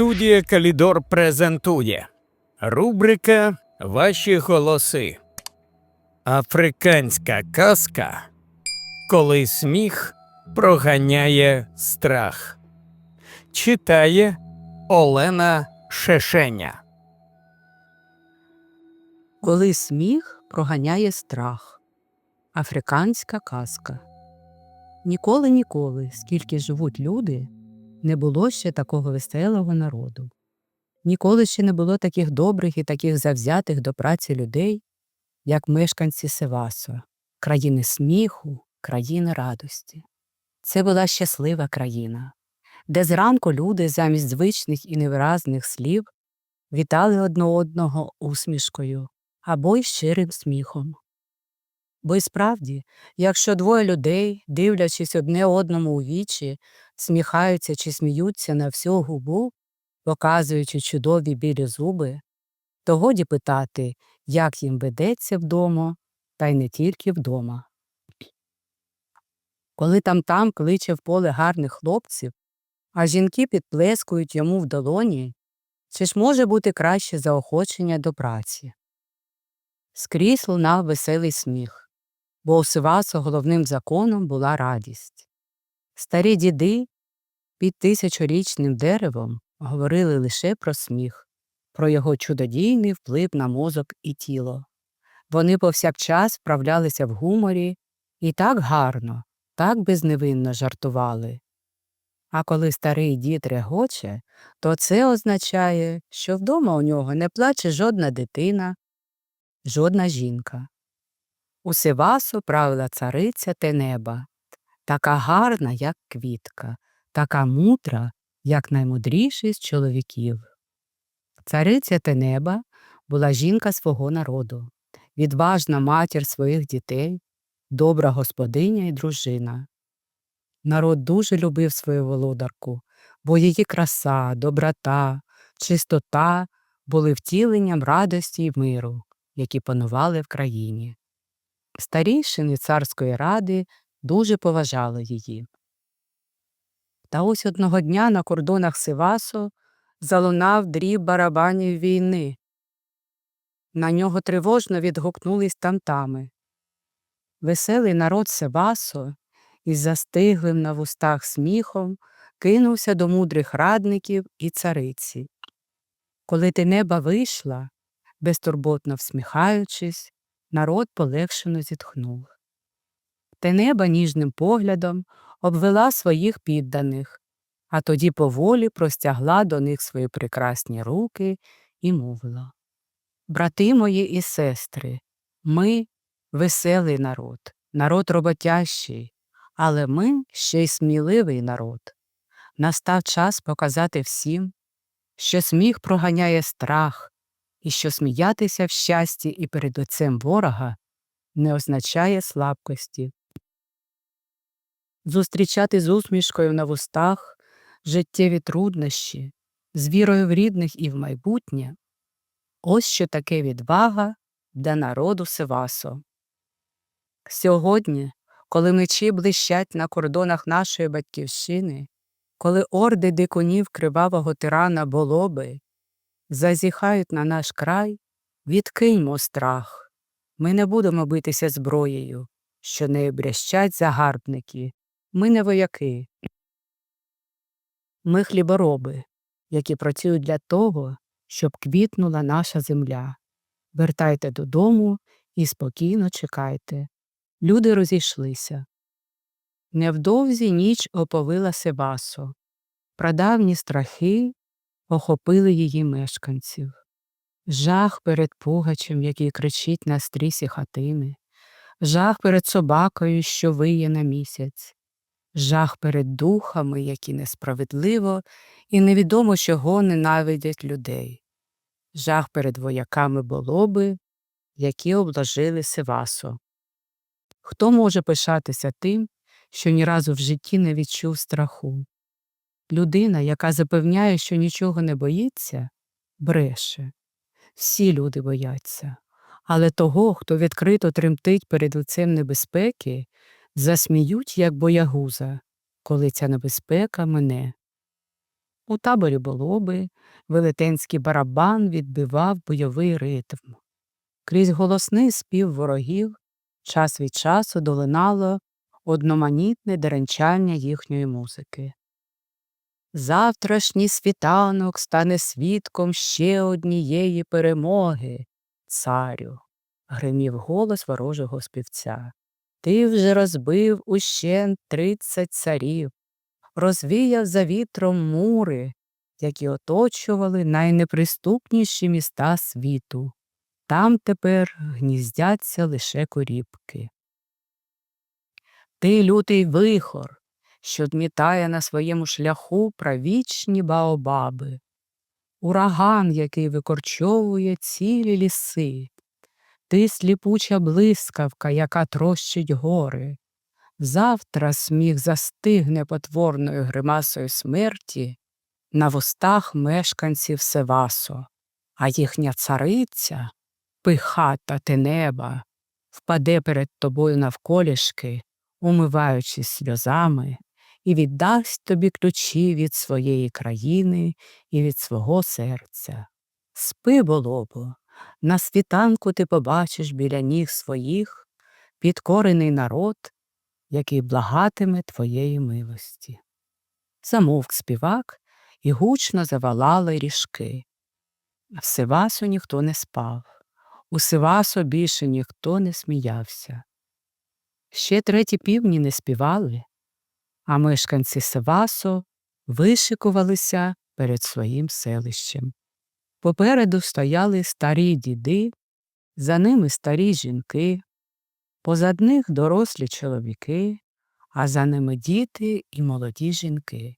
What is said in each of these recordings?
Студія Калідор презентує рубрика Ваші голоси. Африканська казка. Коли сміх проганяє страх. Читає Олена Шешеня. Коли сміх проганяє страх. Африканська казка. Ніколи ніколи, скільки живуть люди, не було ще такого веселого народу. Ніколи ще не було таких добрих і таких завзятих до праці людей, як мешканці Севасо, країни сміху, країни радості. Це була щаслива країна, де зранку люди замість звичних і невиразних слів вітали одне одного усмішкою або й щирим сміхом. Бо й справді, якщо двоє людей, дивлячись одне одному у вічі, сміхаються чи сміються на всю губу, показуючи чудові білі зуби, то годі питати, як їм ведеться вдома, та й не тільки вдома. Коли там-там кличе в поле гарних хлопців, а жінки підплескують йому в долоні, чи ж може бути краще заохочення до праці? Скрізь лунав веселий сміх, бо у Сивасу головним законом була радість. Старі діди під тисячорічним деревом говорили лише про сміх, про його чудодійний вплив на мозок і тіло. Вони повсякчас вправлялися в гуморі і так гарно, так безневинно жартували. А коли старий дід регоче, то це означає, що вдома у нього не плаче жодна дитина, жодна жінка. У Севасу правила цариця Тенеба, така гарна, як квітка, така мудра, як наймудріший з чоловіків. Цариця Тенеба була жінка свого народу, відважна матір своїх дітей, добра господиня і дружина. Народ дуже любив свою володарку, бо її краса, доброта, чистота були втіленням радості й миру, які панували в країні. Старійшини царської ради дуже поважали її. Та ось одного дня на кордонах Сивасу залунав дріб барабанів війни. На нього тривожно відгукнулись тамтами. Веселий народ Севасу із застиглим на вустах сміхом кинувся до мудрих радників і цариці. Коли ти неба вийшла, безтурботно всміхаючись, народ полегшено зітхнув. Тенеба ніжним поглядом обвела своїх підданих, а тоді поволі простягла до них свої прекрасні руки і мовила Брати мої і сестри, ми веселий народ, народ роботящий, але ми ще й сміливий народ. Настав час показати всім, що сміх проганяє страх, і що сміятися в щасті і перед лицем ворога не означає слабкості. Зустрічати з усмішкою на вустах життєві труднощі, з вірою в рідних і в майбутнє ось що таке відвага для народу Севасо. Сьогодні, коли мечі блищать на кордонах нашої батьківщини, коли орди дикунів кривавого тирана болоби зазіхають на наш край, відкиньмо страх. Ми не будемо битися зброєю, що нею брящать загарбники. Ми не вояки. Ми хлібороби, які працюють для того, щоб квітнула наша земля. Вертайте додому і спокійно чекайте. Люди розійшлися. Невдовзі ніч оповила Себасо. Прадавні страхи охопили її мешканців. Жах перед пугачем, який кричить на стрісі хатини, жах перед собакою, що виє на місяць, жах перед духами, які несправедливо і невідомо чого ненавидять людей, жах перед вояками болоби, які обложили Севасо. Хто може пишатися тим, що ні разу в житті не відчув страху? Людина, яка запевняє, що нічого не боїться, бреше. Всі люди бояться, але того, хто відкрито тремтить перед лицем небезпеки, засміють, як боягуза, коли ця небезпека мине. У таборі Болоби велетенський барабан відбивав бойовий ритм. Крізь голосний спів ворогів час від часу долинало одноманітне деренчання їхньої музики. Завтрашній світанок стане свідком ще однієї перемоги, царю, гримів голос ворожого співця. Ти вже розбив ущент тридцять царів, розвіяв за вітром мури, які оточували найнеприступніші міста світу. Там тепер гніздяться лише корібки. Ти лютий вихор, що дмітає на своєму шляху правічні баобаби, ураган, який викорчовує цілі ліси, ти сліпуча блискавка, яка трощить гори. Завтра сміх застигне потворною гримасою смерті на вустах мешканців Севасо, а їхня цариця, пихата Тенеба, впаде перед тобою навколішки, умиваючись сльозами, і віддасть тобі ключі від своєї країни і від свого серця. Спи, болобо, на світанку ти побачиш біля ніг своїх підкорений народ, який благатиме твоєї милості. Замовк співак і гучно завалали ріжки. В Сивасу ніхто не спав, у Сивасу більше ніхто не сміявся. Ще треті півні не співали, а мешканці Севасо вишикувалися перед своїм селищем. Попереду стояли старі діди, за ними старі жінки, позад них дорослі чоловіки, а за ними діти і молоді жінки.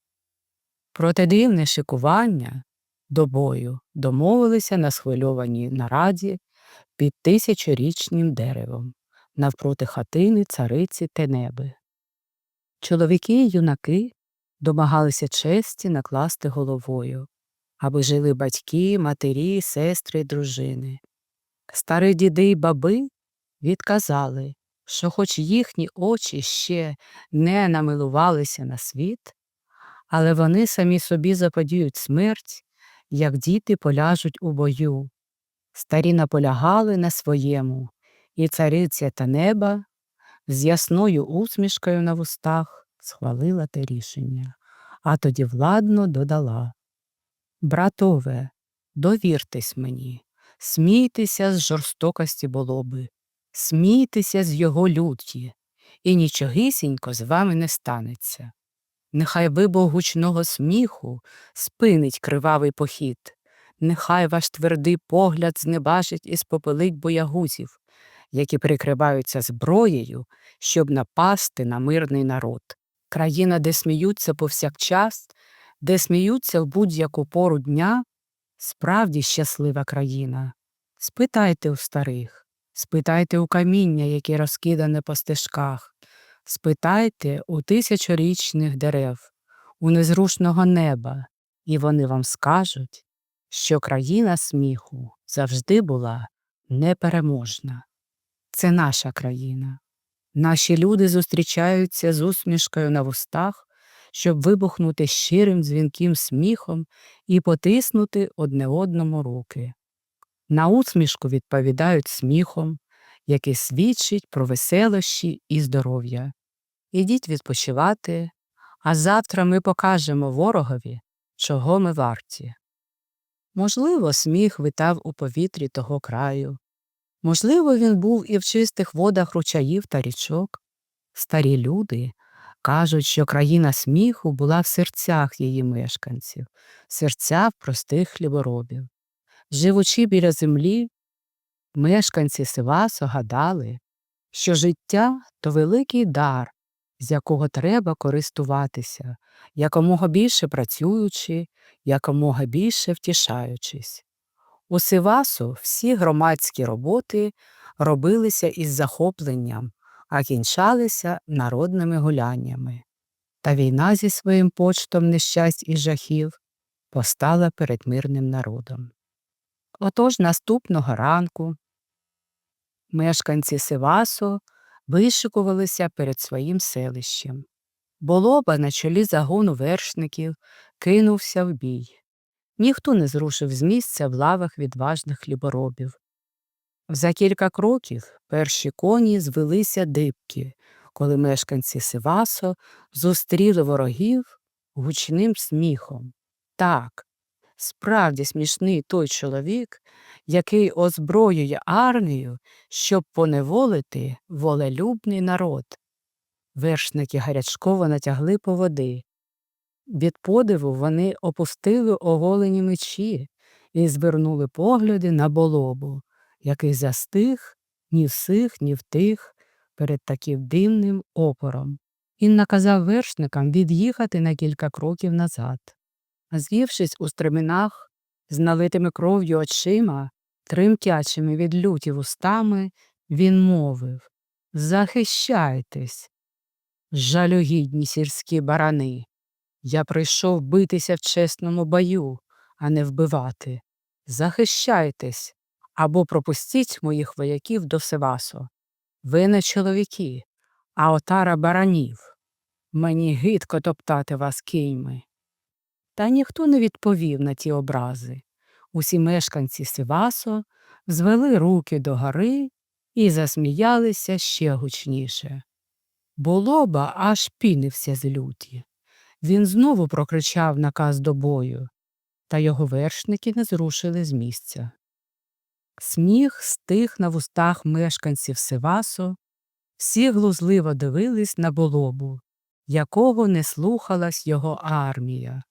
Проте дивне шикування до бою домовилися на схвильованій нараді під тисячорічним деревом навпроти хатини цариці Тенеби. Чоловіки й юнаки домагалися честі накласти головою, аби жили батьки, матері, сестри дружини. Старі діди й баби відказали, що хоч їхні очі ще не намилувалися на світ, але вони самі собі заподіють смерть, як діти поляжуть у бою. Старі наполягали на своєму, і цариця та неба з ясною усмішкою на вустах схвалила те рішення, а тоді владно додала. Братове, довіртесь мені, смійтеся з жорстокості болоби, смійтеся з його люті, і нічогісінько з вами не станеться. Нехай вибух гучного сміху спинить кривавий похід, нехай ваш твердий погляд знебажить і спопелить боягузів, які прикриваються зброєю, щоб напасти на мирний народ. Країна, де сміються повсякчас, де сміються в будь-яку пору дня, справді щаслива країна. Спитайте у старих, спитайте у каміння, яке розкидане по стежках, спитайте у тисячорічних дерев, у незрушного неба, і вони вам скажуть, що країна сміху завжди була непереможна. Це наша країна. Наші люди зустрічаються з усмішкою на вустах, щоб вибухнути щирим дзвінким сміхом і потиснути одне одному руки. На усмішку відповідають сміхом, який свідчить про веселощі і здоров'я. Ідіть відпочивати, а завтра ми покажемо ворогові, чого ми варті. Можливо, сміх витав у повітрі того краю. Можливо, він був і в чистих водах ручаїв та річок. Старі люди кажуть, що країна сміху була в серцях її мешканців, в серцях простих хліборобів. Живучи біля землі, мешканці Сивасо гадали, що життя то великий дар, з якого треба користуватися, якомога більше працюючи, якомога більше втішаючись. У Сивасу всі громадські роботи робилися із захопленням, а кінчалися народними гуляннями. Та війна зі своїм почтом нещасть і жахів постала перед мирним народом. Отож наступного ранку мешканці Сивасу вишикувалися перед своїм селищем. Болоба на чолі загону вершників кинувся в бій. Ніхто не зрушив з місця в лавах відважних хліборобів. За кілька кроків перші коні звелися дибки, коли мешканці Сивасо зустріли ворогів гучним сміхом. Так, справді смішний той чоловік, який озброює армію, щоб поневолити волелюбний народ. Вершники гарячково натягли по води. Від подиву вони опустили оголені мечі і звернули погляди на болобу, який застиг ні всіх, ні втих перед таким дивним опором. Він наказав вершникам від'їхати на кілька кроків назад. Звівшись у стременах, з налитими кров'ю очима, тремтячими від люті вустами, він мовив Захищайтесь, жалюгідні сільські барани. Я прийшов битися в чесному бою, а не вбивати. Захищайтесь або пропустіть моїх вояків до Севасо. Ви не чоловіки, а отара баранів. Мені гидко топтати вас кіньми. Та ніхто не відповів на ті образи. Усі мешканці Сивасо звели руки до гори і засміялися ще гучніше. Болоба аж пінився з люті. Він знову прокричав наказ до бою, та його вершники не зрушили з місця. Сміх стих на вустах мешканців Сивасо, всі глузливо дивились на болобу, якого не слухалась його армія.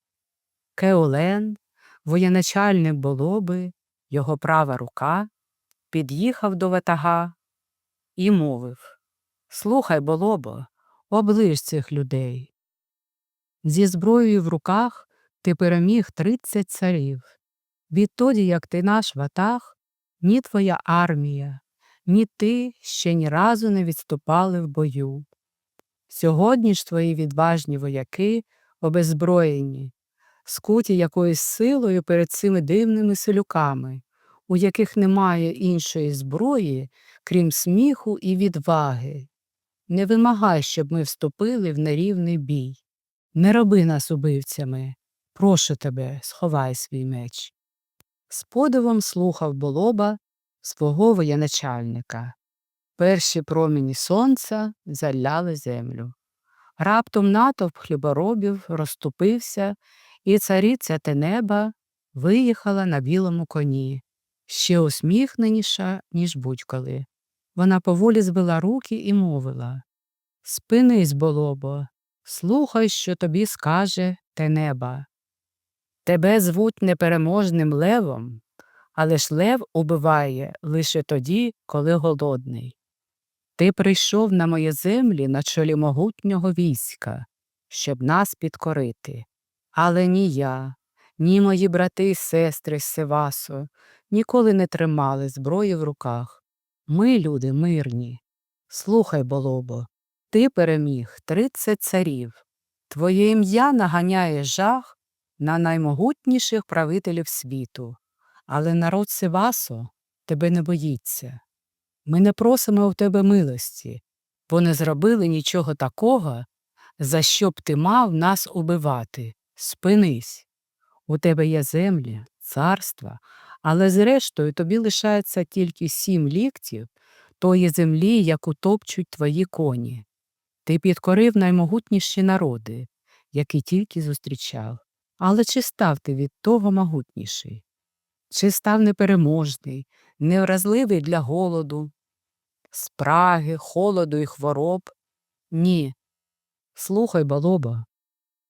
Кеолен, воєначальник болоби, його права рука, під'їхав до ватага і мовив Слухай, болобо, оближ цих людей. Зі зброєю в руках ти переміг тридцять царів. Відтоді, як ти наш ватаг, ні твоя армія, ні ти ще ні разу не відступали в бою. Сьогодні ж твої відважні вояки обезброєні, скуті якоюсь силою перед цими дивними селюками, у яких немає іншої зброї, крім сміху і відваги. Не вимагай, щоб ми вступили в нерівний бій. Не роби нас убивцями. Прошу тебе, сховай свій меч. З подивом слухав болоба свого воєначальника. Перші промені сонця заляли землю. Раптом натовп хліборобів розступився, і цариця Тенеба виїхала на білому коні, ще усміхненіша, ніж будь-коли. Вона поволі звела руки і мовила Спинись, болобо, слухай, що тобі скаже Тенеба. Тебе звуть непереможним левом, але ж лев убиває лише тоді, коли голодний. Ти прийшов на мої землі на чолі могутнього війська, щоб нас підкорити. Але ні я, ні мої брати й сестри з Севасу ніколи не тримали зброї в руках. Ми, люди, мирні. Слухай, болобо, ти переміг тридцять царів. Твоє ім'я наганяє жах на наймогутніших правителів світу, але народ Севасо тебе не боїться. Ми не просимо у тебе милості, бо не зробили нічого такого, за що б ти мав нас убивати. Спинись. У тебе є землі, царства, але зрештою тобі лишається тільки сім ліктів тої землі, яку топчуть твої коні. Ти підкорив наймогутніші народи, які тільки зустрічав. Але чи став ти від того могутніший? Чи став непереможний, невразливий для голоду, спраги, холоду і хвороб? Ні. Слухай, балоба,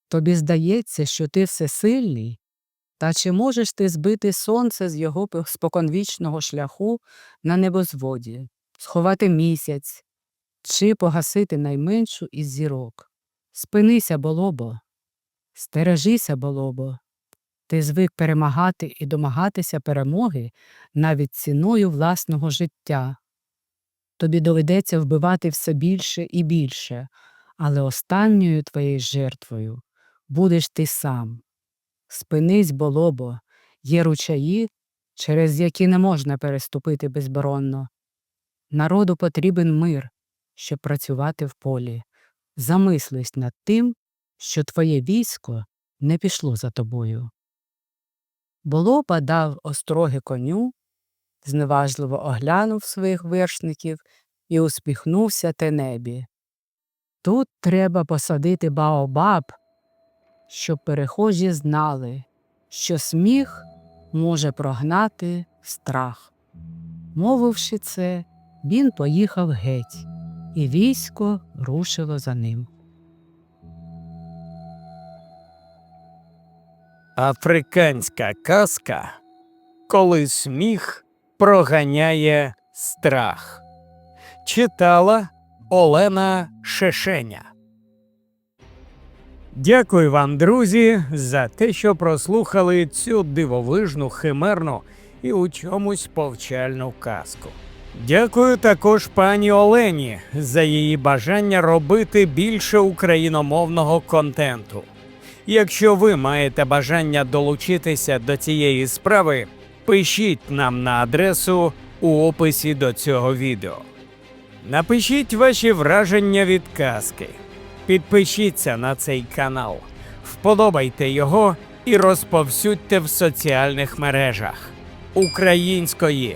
тобі здається, що ти всесильний, та чи можеш ти збити сонце з його споконвічного шляху на небозводі, сховати місяць, чи погасити найменшу із зірок? Спинися, болобо, стережися, болобо. Ти звик перемагати і домагатися перемоги навіть ціною власного життя. Тобі доведеться вбивати все більше і більше, але останньою твоєю жертвою будеш ти сам. Спинись, болобо, є ручаї, через які не можна переступити безборонно. Народу потрібен мир, щоб працювати в полі. замислись над тим, що твоє військо не пішло за тобою. Болопа дав остроги коню, зневажливо оглянув своїх вершників і усміхнувся Тенебі. Тут треба посадити баобаб, щоб перехожі знали, що сміх може прогнати страх. Мовивши це, він поїхав геть, і військо рушило за ним. Африканська казка, коли сміх проганяє страх. Читала Олена Шешеня. Дякую вам, друзі, за те, що прослухали цю дивовижну, химерну і у чомусь повчальну казку. Дякую також пані Олені за її бажання робити більше україномовного контенту. Якщо ви маєте бажання долучитися до цієї справи, пишіть нам на адресу у описі до цього відео. Напишіть ваші враження від казки. Підпишіться на цей канал, вподобайте його і розповсюдьте в соціальних мережах. Української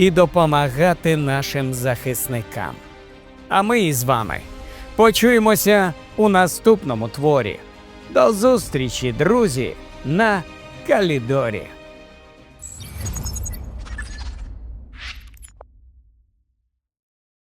і допомагати нашим захисникам. А ми із вами почуємося у наступному творі. До зустрічі, друзі, на Калідорі.